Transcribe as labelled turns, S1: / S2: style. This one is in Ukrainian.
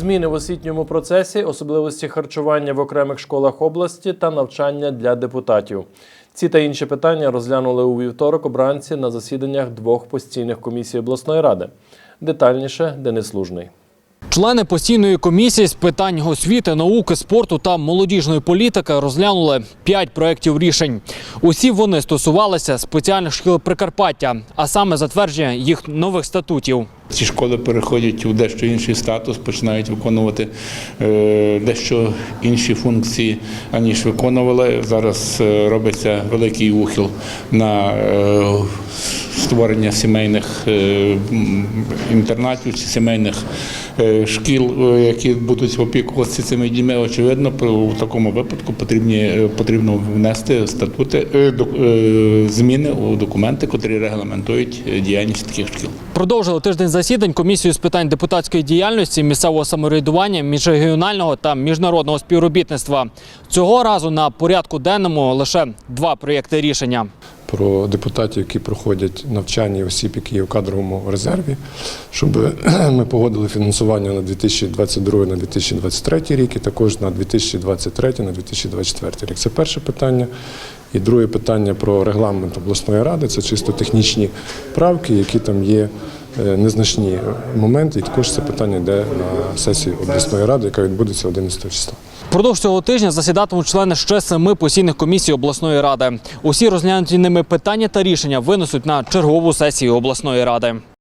S1: зміни в освітньому процесі, особливості харчування в окремих школах області та навчання для депутатів. Ці та інші питання розглянули у вівторок обранці на засіданнях двох постійних комісій обласної ради. Детальніше Денис Лужний.
S2: Члени постійної комісії з питань освіти, науки, спорту та молодіжної політики розглянули п'ять проєктів рішень. Усі вони стосувалися спеціальних шкіл Прикарпаття, а саме затвердження їх нових статутів.
S3: Ці школи переходять у дещо інший статус, починають виконувати е, дещо інші функції, аніж виконували. Зараз е, робиться великий ухил на е, створення сімейних е, інтернатів чи сімейних е, шкіл, е, які будуть опікуватися цими дітьми. Очевидно, у такому випадку потрібні, потрібно внести статути зміни у документи, котрі регламентують діяльність таких шкіл.
S2: Продовжили тиждень засідань комісію з питань депутатської діяльності, місцевого самоврядування, міжрегіонального та міжнародного співробітництва. Цього разу на порядку денному лише два проєкти рішення.
S4: Про депутатів, які проходять навчання осіб, які є в кадровому резерві, щоб ми погодили фінансування на 2022 на 2023 рік і також на 2023 на 2024 рік. Це перше питання. І друге питання про регламент обласної ради це чисто технічні правки, які там є е, незначні моменти. І також це питання йде на сесію обласної ради, яка відбудеться 11 числа.
S2: Впродовж цього тижня засідатимуть члени ще семи постійних комісій обласної ради. Усі розглянуті ними питання та рішення винесуть на чергову сесію обласної ради.